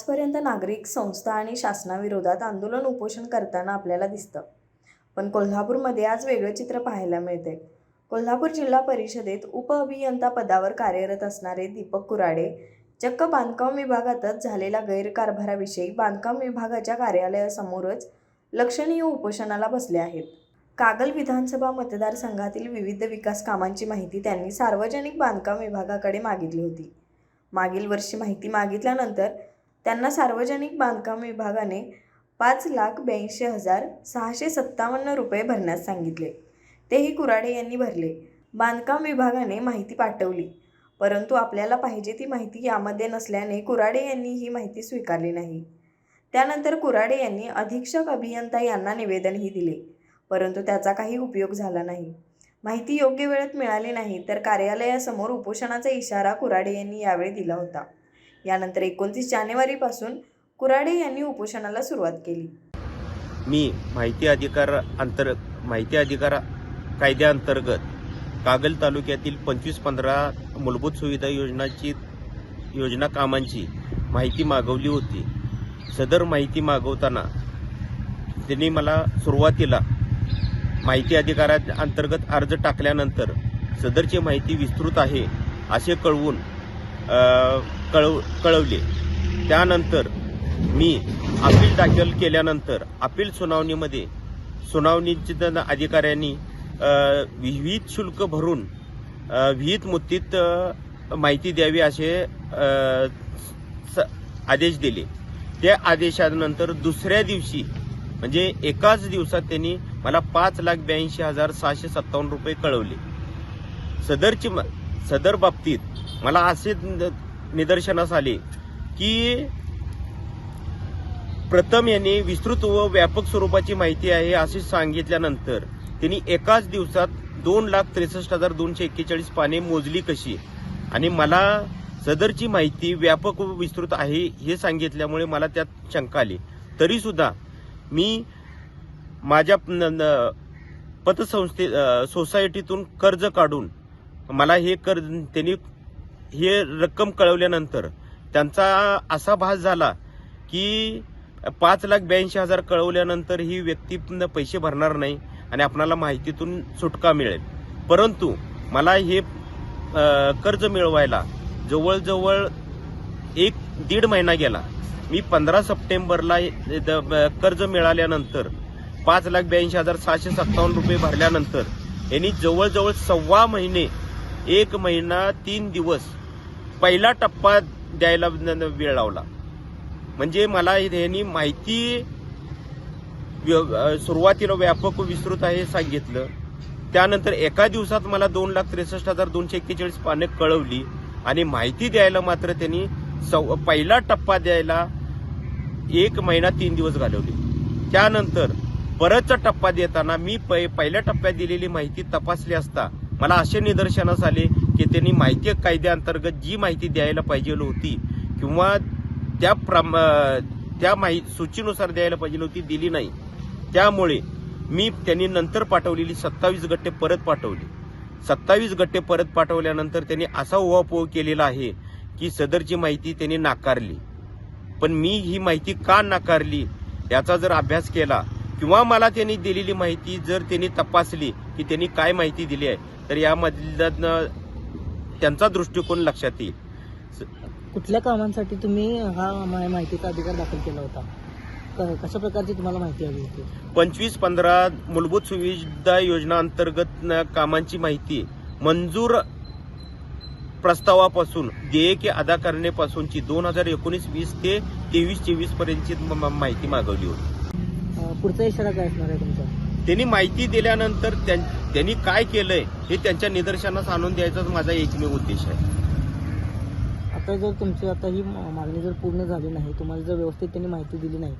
आजपर्यंत नागरिक संस्था आणि शासनाविरोधात आंदोलन उपोषण करताना आपल्याला दिसतं. पण कोल्हापूरमध्ये आज वेगळं चित्र पाहायला मिळते कोल्हापूर जिल्हा परिषदेत उपअभियंता पदावर कार्यरत असणारे दीपक कुराडे चक्क बांधकाम विभागातच झालेल्या गैरकारभाराविषयी बांधकाम विभागाच्या कार्यालयासमोरच लक्षणीय उपोषणाला बसले आहेत. कागल विधानसभा मतदारसंघातील विविध विकास कामांची माहिती त्यांनी सार्वजनिक बांधकाम विभागाकडे मागितली होती. मागील वर्षी माहिती मागितल्यानंतर त्यांना सार्वजनिक बांधकाम विभागाने पाच लाख ब्याऐंशी हजार सहाशे सत्तावन्न रुपये भरण्यास सांगितले. तेही कुराडे यांनी भरले. बांधकाम विभागाने माहिती पाठवली. परंतु आपल्याला पाहिजे ती माहिती यामध्ये नसल्याने कुराडे यांनी ही माहिती स्वीकारली नाही. त्यानंतर कुराडे यांनी अधीक्षक अभियंता यांना निवेदनही दिले. परंतु त्याचा काही उपयोग झाला नाही. माहिती योग्य वेळेत मिळाली नाही तर कार्यालयासमोर उपोषणाचा इशारा कुराडे यांनी यावेळी दिला होता. यानंतर एकोणतीस जानेवारीपासून कुराडे यांनी उपोषणाला सुरुवात केली. मी माहिती अधिकार अंतर माहिती अधिकार कायद्याअंतर्गत कागल तालुक्यातील पंचवीस पंधरा मूलभूत सुविधा योजनाची योजना कामांची माहिती मागवली होती. सदर माहिती मागवताना त्यांनी मला सुरुवातीला माहिती अधिकारा अंतर्गत अर्ज टाकल्यानंतर सदरची माहिती विस्तृत आहे असे कळवून कळव कळवले. त्यानंतर मी अपील दाखल केल्यानंतर अपील सुनावणीमध्ये सुनावणीच्या अधिकाऱ्यांनी विहित शुल्क भरून विहित मुद्दीत माहिती द्यावी असे स- आदेश दिले. त्या आदेशानंतर दुसऱ्या दिवशी म्हणजे एकाच दिवसात त्यांनी मला पाच लाख ब्याऐंशी हजार सहाशे सत्तावन्न रुपये कळवले. सदरची म- सदर बाबतीत मला असे न- निदर्शनास आले की प्रथम यांनी विस्तृत व व्यापक स्वरूपाची माहिती आहे असे सांगितल्यानंतर त्यांनी एकाच दिवसात दोन लाख त्रेसष्ट हजार दोनशे एक्केचाळीस पाने मोजली कशी? आणि मला सदरची माहिती व्यापक व विस्तृत आहे हे सांगितल्यामुळे मला त्यात शंका आली. तरी सुद्धा मी माझ्या न- न- पतसंस्थे सोसायटीतून कर्ज काढून मला हे कर्ज त्यांनी हे रक्कम कळवल्यानंतर त्यांचा असा भास झाला की पाच लाख ब्याऐंशी हजार कळवल्यानंतर ही व्यक्ती पैसे भरणार नाही आणि आपणाला माहितीतून सुटका मिळेल. परंतु मला हे कर्ज मिळवायला जवळजवळ एक दीड महिना गेला. मी पंधरा सप्टेंबरला द- कर्ज मिळाल्यानंतर पाच लाख ब्याऐंशी हजार सहाशे सत्तावन्न रुपये भरल्यानंतर यांनी जवळजवळ सव्वा महिने एक महिना तीन दिवस पहिला टप्पा द्यायला वेळ लावला. म्हणजे मला यांनी माहिती व्य- सुरुवातीला व्यापक विस्तृत आहे सांगितलं. त्यानंतर एका दिवसात मला दोन लाख त्रेसष्ट हजार दोनशे एक्केचाळीस पानं कळवली आणि माहिती द्यायला मात्र त्यांनी सव पहिला टप्पा द्यायला एक महिना तीन दिवस घालवले. त्यानंतर परतचा टप्पा देताना मी पै- पहिल्या टप्प्यात दिलेली माहिती तपासली असता मला असे निदर्शनास आले. की त्यांनी माहिती कायद्याअंतर्गत जी माहिती द्यायला पाहिजे होती किंवा त्या प्रम त्या माहि सूचीनुसार द्यायला पाहिजे होती दिली नाही. त्यामुळे मी त्यांनी नंतर पाठवलेली सत्तावीस गट्टे परत पाठवली. सत्तावीस गट्टे परत पाठवल्यानंतर त्यांनी असा उहापोह केलेला आहे की सदरची माहिती त्यांनी नाकारली. पण मी ही माहिती का नाकारली याचा जर अभ्यास केला किंवा मला त्यांनी दिलेली माहिती जर त्यांनी तपासली की त्यांनी काय माहिती दिली आहे तर यामधलं त्यांचा दृष्टिकोन लक्षात येईल. कुठल्या कामांसाठी तुम्ही हा माहितीचा अधिकार दाखल केला होता? कशा प्रकारची तुम्हाला माहिती हवी होती? पंचवीस पंधरा मूलभूत सुविधा योजना अंतर्गत न- कामांची माहिती मंजूर प्रस्तावापासून देयके अदा करण्यापासूनची दोन हजार एकोणीस वीस ते तेवीस चोवीस पर्यंतची माहिती मागवली होती. पुढचा इशारा काय असणार आहे तुमचा? त्यांनी माहिती दिल्यानंतर त्यां- त्यांनी काय केलंय हे त्यांच्या निदर्शनास आणून द्यायचाच माझा एकमेव उद्देश आहे. आता जर तुमची आता ही मागणी जर पूर्ण झाली नाही तुम्हाला जर व्यवस्थित त्यांनी माहिती दिली नाही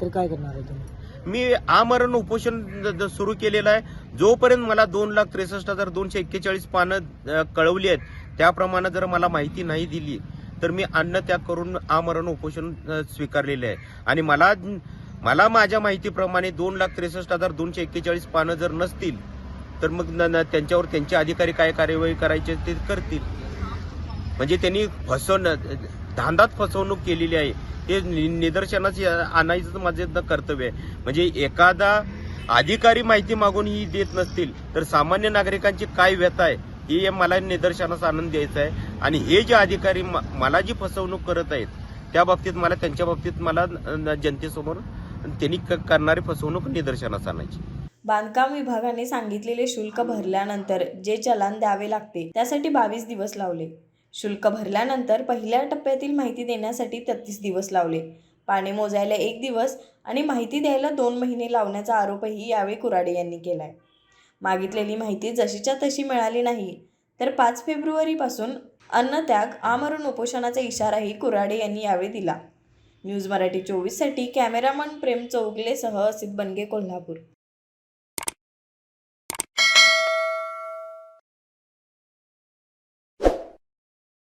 तर काय करणार आहे तुम्ही? मी आमरण उपोषण सुरू केलेलं आहे. जोपर्यंत मला दोन लाख त्रेसष्ट हजार दोनशे एक्केचाळीस पानं कळवली आहेत त्याप्रमाणे जर मला माहिती नाही दिली तर मी अन्न त्याग करून आमरण उपोषण स्वीकारलेले आहे. आणि मला मला माझ्या माहितीप्रमाणे दोन लाख त्रेसष्ट हजार दोनशे एक्केचाळीस पानं जर नसतील तर मग न- त्यांच्यावर त्यांचे अधिकारी काय कार्यवाही करायचे ते करतील. म्हणजे त्यांनी फसवण धांदात फसवणूक केलेली आहे. ते नि- निदर्शनास आणायचं माझं कर्तव्य आहे. म्हणजे एखादा अधिकारी माहिती मागून ही देत नसतील तर सामान्य नागरिकांची काय व्यथा आहे हे मला निदर्शनास आनंद द्यायचं आहे. आणि हे जे अधिकारी मला जी फसवणूक करत आहेत त्या बाबतीत मला त्यांच्या बाबतीत मला न- जनतेसमोर त्यांनी क- करणारी फसवणूक निदर्शनास आणायची. बांधकाम विभागाने सांगितलेले शुल्क भरल्यानंतर जे चलान द्यावे लागते त्यासाठी बावीस दिवस लावले. शुल्क भरल्यानंतर पहिल्या टप्प्यातील माहिती देण्यासाठी तेहतीस दिवस लावले. पाणे मोजायला एक दिवस आणि माहिती द्यायला दोन महिने लावण्याचा आरोपही यावेळी कुराडे यांनी केलाय. मागितलेली माहिती जशीच्या तशी मिळाली नाही तर पाच फेब्रुवारीपासून अन्नत्याग आमरण उपोषणाचा इशाराही कुराडे यांनी यावेळी दिला. न्यूज मराठी चोवीससाठी कॅमेरामन प्रेम चौगलेसह असित बनगे कोल्हापूर.